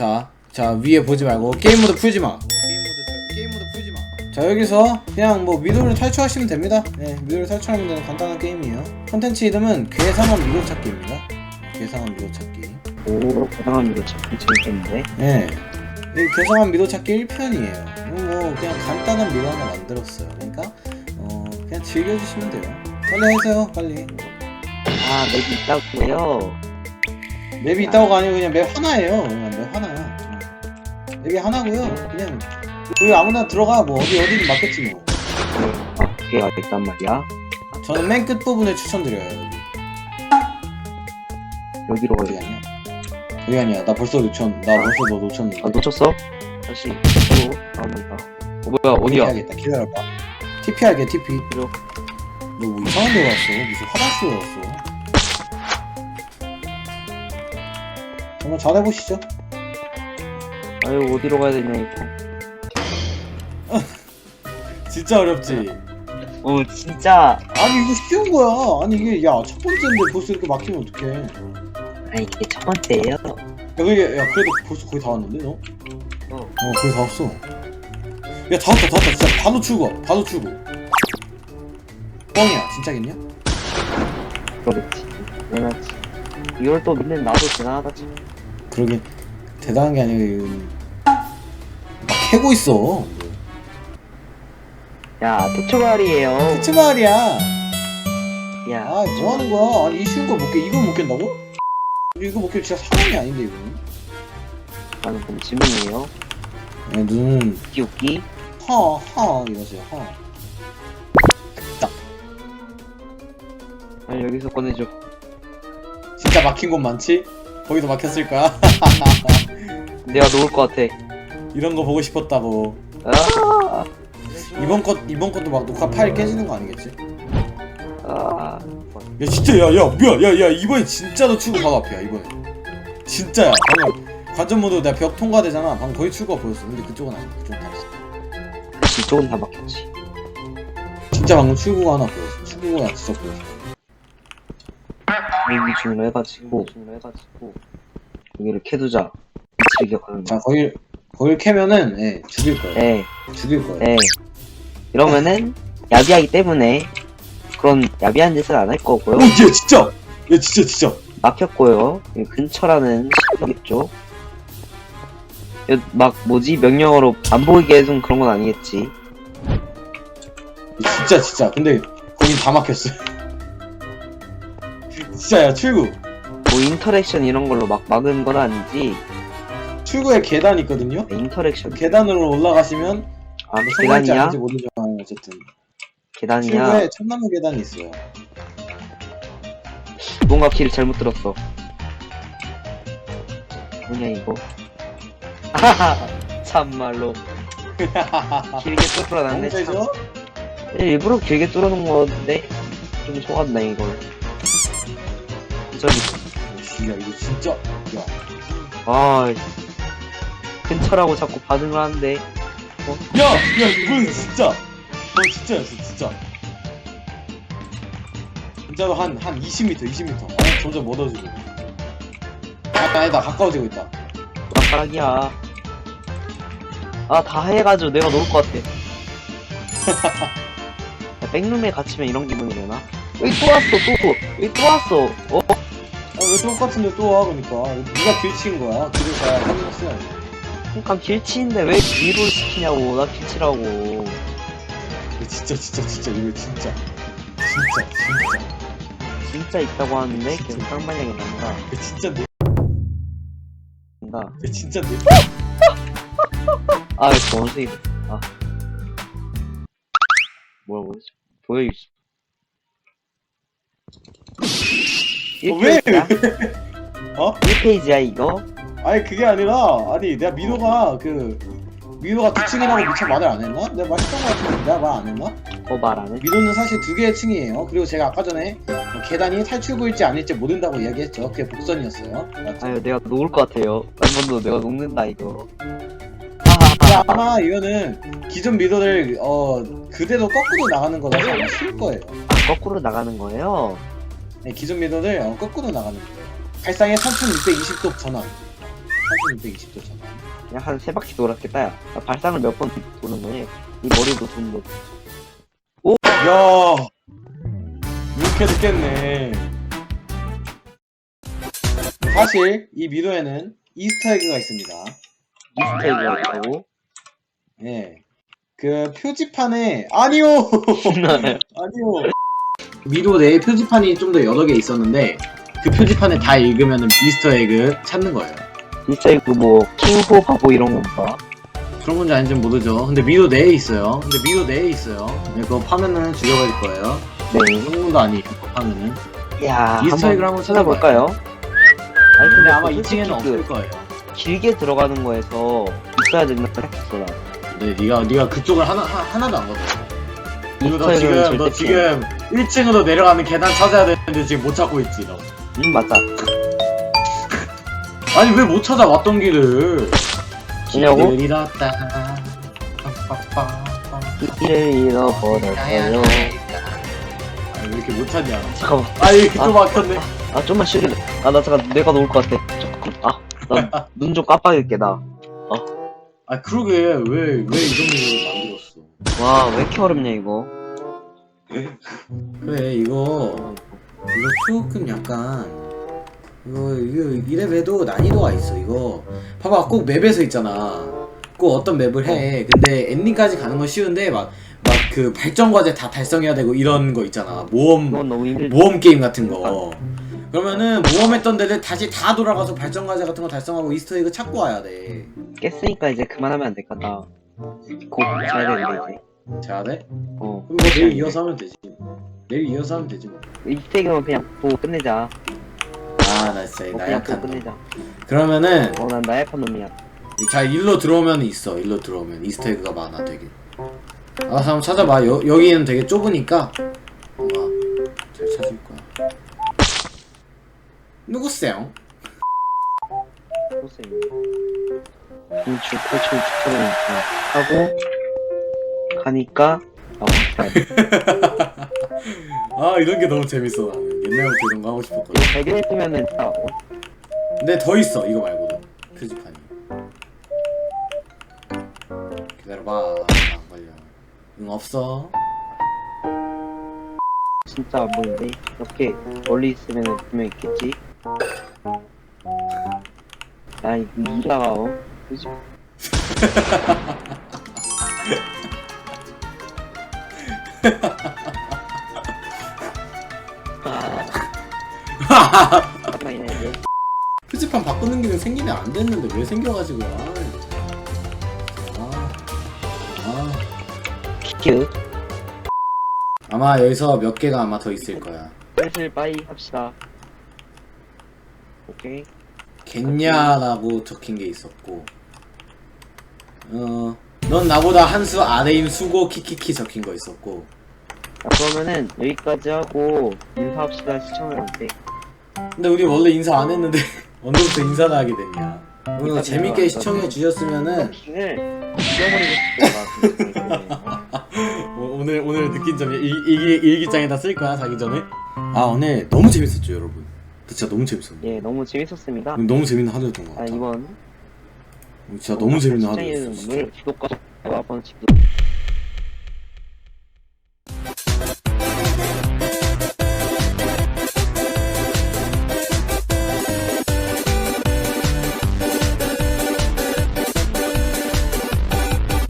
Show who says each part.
Speaker 1: 자, 자 위에 보지 말고 게임 모드 풀지 마. 게임 모드 풀지 마. 자 여기서 그냥 뭐 미도를 탈출하시면 됩니다. 네, 미도를 탈출하면 되는 간단한 게임이에요. 컨텐츠 이름은 괴상한 미도 찾기입니다. 괴상한 미도 찾기.
Speaker 2: 오, 대단한 이거 참 재밌겠는데?
Speaker 1: 네. 이 괴상한 미도 찾기 1편이에요. 뭐 그냥 간단한 미도 하나 만들었어요. 그러니까 어 그냥 즐겨주시면 돼요. 빨리 하세요, 빨리.
Speaker 2: 아, 맵이 있다고요?
Speaker 1: 맵이 있다고가 아니고 그냥 맵 하나예요. 그냥 맵 하나야. 응. 맵이 하나고요. 그냥 우리 아무나 들어가 뭐 어디 어디든 맞겠지 뭐.
Speaker 2: 아, 그게 있단 말이야?
Speaker 1: 저는 맨 끝 부분에 추천드려요. 여기.
Speaker 2: 여기로
Speaker 1: 여기
Speaker 2: 가야
Speaker 1: 아니야. 여기 아니야. 나 벌써 놓쳤. 나 벌써 너 놓쳤는데.
Speaker 2: 아, 놓쳤어? 다시, 바로 나옵니다. 어, 뭐야, 어디야?
Speaker 1: 해야겠다. 기다려봐. TP 할게 TP.
Speaker 2: 그래.
Speaker 1: 너뭐 이상한 데 갔어? 무슨 화장실에 갔어? 한번 잘해보시죠.
Speaker 2: 아유, 어디로 가야 되냐, 이거.
Speaker 1: 진짜 어렵지.
Speaker 2: 어, 진짜.
Speaker 1: 아니 이거 쉬운 거야. 아니 이게 야 첫 번째인데 벌써 이렇게 막히면 어떡해. 야
Speaker 2: 아, 이게 첫 번째예요?
Speaker 1: 그게 야 그래도 벌써 거의 다 왔는데 너?
Speaker 2: 어.
Speaker 1: 어 거의 다 왔어. 야다 왔다 다 왔다 진짜 바로 출구 바로 출구. 뻥이야 진짜겠냐?
Speaker 2: 그러겠지. 당연하지. 이걸 또 믿는 나도 대단하다, 참.
Speaker 1: 그러게 대단한 게 이거 막 캐고 있어.
Speaker 2: 야, 토초발이에요.
Speaker 1: 대체 말이야.
Speaker 2: 야,
Speaker 1: 아 뭐 하는 거야? 아니 이 쉬운 걸 못 깨. 이걸 못 깬다고? 이거 못 깨 진짜 사람이 아닌데 이거는.
Speaker 2: 나는 그럼 질문이에요.
Speaker 1: 야, 눈은
Speaker 2: 웃기, 웃기.
Speaker 1: 하하 이러세요 하.
Speaker 2: 아니, 여기서 꺼내줘.
Speaker 1: 진짜 막힌 곳 많지? 거기도 막혔을 거야.
Speaker 2: 내가 놓을 것 같아.
Speaker 1: 이런 거 보고 싶었다고.
Speaker 2: 아,
Speaker 1: 이번 것 이번 것도 막 녹화 파일 깨지는 거 아니겠지?
Speaker 2: 아.
Speaker 1: 야 진짜 야야 뭐야 야야 이번에 진짜로 출구 바로 앞이야 이번에. 진짜야. 방금 관전 모드 내가 벽 통과되잖아. 방금 거의 출구가 보였어. 근데 그쪽은 아니야. 그쪽은 다 있어.
Speaker 2: 이쪽은 다 막혔지.
Speaker 1: 진짜 방금 출구가 하나 보였어. 출구가 진짜 보였어.
Speaker 2: 중로 해가지고, 중로 해가지고, 여기를 캐두자. 기억하는
Speaker 1: 자
Speaker 2: 거야.
Speaker 1: 거길 거길 캐면은 예 죽일 거예요.
Speaker 2: 예,
Speaker 1: 죽일 거예요.
Speaker 2: 예. 이러면은, 야비하기 때문에, 그런 야비한 짓을 안 할 거고요.
Speaker 1: 오, 얘 진짜! 얘 진짜 진짜!
Speaker 2: 막혔고요. 이 근처라는 식이겠죠. 막 뭐지 명령어로 안 보이게 해준 그런 건 아니겠지.
Speaker 1: 얘 진짜 진짜. 근데 거긴 다 막혔어. 진짜야 출구.
Speaker 2: 뭐 인터랙션 이런 걸로 막 막은 건 아니지.
Speaker 1: 출구에 계단 있거든요.
Speaker 2: 인터랙션.
Speaker 1: 계단으로 올라가시면
Speaker 2: 아
Speaker 1: 뭐 성공할지
Speaker 2: 계단이야?
Speaker 1: 아닌지 모르지만 어쨌든
Speaker 2: 계단이야.
Speaker 1: 출구에 참나무 계단이 있어요.
Speaker 2: 뭔가 길을 잘못 들었어. 뭐냐 이거? 하하 참말로 길게 뚫어놨네 참.
Speaker 1: 세죠?
Speaker 2: 일부러 길게 뚫어놓은 건데 좀 속았네 이걸. 저기
Speaker 1: 야 이거 진짜
Speaker 2: 야아 근처라고 자꾸 반응을 하는데
Speaker 1: 야! 야 이건 진짜 어 진짜였어 진짜 진짜로 한 한 20m 20m 어, 점점 멀어지고 아니다 아니다 가까워지고 있다
Speaker 2: 락가락이야. 아 다 해가지고 내가 놓을 것 같아. 야, 백룸에 갇히면 이런 기분이 되나? 여기 또 왔어 또 여기 또 왔어. 어?
Speaker 1: 아왜 똑같은데 또 와 그러니까 네가 길치인 거야 길을 써야 돼
Speaker 2: 그러니까 길치인데 왜 뒤로 시키냐고 나 길치라고.
Speaker 1: 진짜 진짜 진짜 이거 진짜 진짜 진짜
Speaker 2: 진짜 있다고 하는데 계속 쌍방향이 난다.
Speaker 1: 진짜 내
Speaker 2: 난다.
Speaker 1: 진짜 내
Speaker 2: 아 이거 원숭이. 아 뭐야 뭐지? 보여주지.
Speaker 1: 어, 왜?
Speaker 2: 1페이지야?
Speaker 1: 어?
Speaker 2: 1페이지야 이거?
Speaker 1: 아니 그게 아니라 아니 내가 민호가 그 민호가 두 층이라고 미처 말을 안 했나? 내가 말했던 거 같은데 내가 말 안 했나?
Speaker 2: 어말안 해?
Speaker 1: 민호는 사실 두 개의 층이에요 그리고 제가 아까 전에 뭐 계단이 탈출구일지 아닐지 모른다고 이야기했죠 그게 복선이었어요 맞죠?
Speaker 2: 아유 내가 녹을 것 같아요. 한 번도 내가 녹는다 이거.
Speaker 1: 근데. 아마 이거는 기존 미도를 어 그대로 거꾸로 나가는 거라서 아마 쉬울 거예요
Speaker 2: 거꾸로 나가는 거예요.
Speaker 1: 네, 기존 미도를 어, 거꾸로 나가는 거예요. 발상의 3620도 전환. 8620도잖아
Speaker 2: 그냥 한 세 바퀴 돌았겠다 야. 나 발상을 몇 번 도는 거니 이 머리도 돈도
Speaker 1: 야! 이렇게 됐겠네. 사실 이 미도에는 이스터에그가 있습니다.
Speaker 2: 이스테이크가 있다고?
Speaker 1: 예. 그 표지판에 아니요 아니요 미도 내에 표지판이 좀 더 여러 개 있었는데 그 표지판에 다 읽으면 이스터 에그 찾는 거예요.
Speaker 2: 이스테이크 뭐 킹호 바보 이런 건가
Speaker 1: 그런 건지 아닌지 모르죠. 근데 미도 내에 있어요. 근데 미도 내에 있어요. 네, 그거 파면은 죽여버릴 거예요.
Speaker 2: 네.
Speaker 1: 성공도 아니에요 그거 파면은.
Speaker 2: 야,
Speaker 1: 이스터 에그를 한번
Speaker 2: 찾아볼까요? 아니
Speaker 1: 근데 아마
Speaker 2: 솔직히
Speaker 1: 2층에는
Speaker 2: 그
Speaker 1: 없을 거예요.
Speaker 2: 길게 들어가는 거에서 있어야 된다 생각했어 나.
Speaker 1: 네, 네가 네가 그쪽을 하나 하, 하나도 안 거든. 이거 너 지금 너. 지금 1층으로 내려가는 계단 찾아야 되는데 지금 못 찾고 있지 너.
Speaker 2: 음 맞다.
Speaker 1: 아니 왜 못 찾아 왔던 길을?
Speaker 2: 왜냐고?
Speaker 1: 길을 잃었다.
Speaker 2: 길을 잃어버렸어요.
Speaker 1: 아니 왜 이렇게 못 찾냐?
Speaker 2: 잠깐만.
Speaker 1: 아 이게 또
Speaker 2: 아.
Speaker 1: 막혔네.
Speaker 2: 아 좀만 쉬래. 아나 잠깐 내가 놓을 것 같아. 잠깐. 아눈 좀 깜빡일게 나.
Speaker 1: 아 그러게 왜 왜 이런 일을 만들었어?
Speaker 2: 와왜 이렇게 어렵냐 이거.
Speaker 1: 그래 이거 이거 조금 약간 이거 이거 이랩에도 난이도가 있어 이거. 봐봐 꼭 맵에서 있잖아. 꼭 어떤 맵을 해. 근데 엔딩까지 가는 건 쉬운데 막 막 그 발전 과제 다 달성해야 되고 이런 거 있잖아. 모험
Speaker 2: 너무.
Speaker 1: 모험 게임 같은 거. 그러면은 모험했던 데를 다시 다 돌아가서 발전 과제 같은 거 달성하고 이스터에그 찾고 와야 돼.
Speaker 2: 깼으니까 이제 그만하면 안 될까 나. 곧 자야 되는데 이제.
Speaker 1: 자야 돼?
Speaker 2: 어.
Speaker 1: 그럼 뭐 내일 이어서 하면 되지 내일 이어서 하면 되지 뭐.
Speaker 2: 이스테이크만 그냥 보고 끝내자.
Speaker 1: 뭐아나 진짜
Speaker 2: 어, 그냥 보고
Speaker 1: 나약한 놈
Speaker 2: 끝내자.
Speaker 1: 그러면은
Speaker 2: 어 난 나약한 놈이야.
Speaker 1: 자 일로 들어오면 있어 일로 들어오면 이스터에그가 많아 되게 알아서 한번 찾아봐 여, 여기는 되게 좁으니까 뭔가 잘 찾을 거야 누구세요?
Speaker 2: 보세요. 인출 탈출 추천을 하고 아 못해.
Speaker 1: 아 이런 게 너무 재밌어 나는 옛날부터 이런 거 하고 싶었거든
Speaker 2: 이거 발견했으면은 딱 어?
Speaker 1: 근데 더 있어 이거 말고도 표지판이 기다려봐 안 걸려 응 없어
Speaker 2: 진짜 안 보이는데 이렇게 멀리 있으면 분명 있겠지. 야 이가 어 그지? 아, 이제.
Speaker 1: 표지판 바꾸는 기능 생기면 안 됐는데 왜 생겨가지고 아, 아, 아.
Speaker 2: 큐.
Speaker 1: 아마 여기서 몇 개가 아마 더 있을 거야
Speaker 2: 슬슬 빠이 합시다. 오케이.
Speaker 1: 겠냐라고 적힌 게 있었고 어 넌 나보다 한 수 아래인 수고 키키키 적힌 거 있었고
Speaker 2: 자, 그러면은 여기까지 하고 인사합시다 시청자한테.
Speaker 1: 근데 우리 원래 인사 안 했는데 언제부터 인사를 하게 됐냐 오늘
Speaker 2: 인사
Speaker 1: 재밌게. 시청해 주셨으면은
Speaker 2: 킹을 죽여버리고 싶다. 나
Speaker 1: 오- 오늘 오늘 느낀 점 일, 일기, 일기장에다 쓸 거야 자기 전에 아 오늘 너무 재밌었죠 여러분 진짜 너무 재밌었네
Speaker 2: 예, 너무 재밌었습니다.
Speaker 1: 너무 재밌는 하루였던 것
Speaker 2: 아
Speaker 1: 같아
Speaker 2: 이번
Speaker 1: 진짜 너무 재밌는 하루였어
Speaker 2: 시청해주는
Speaker 1: 진짜.
Speaker 2: 좋아요 한 번씩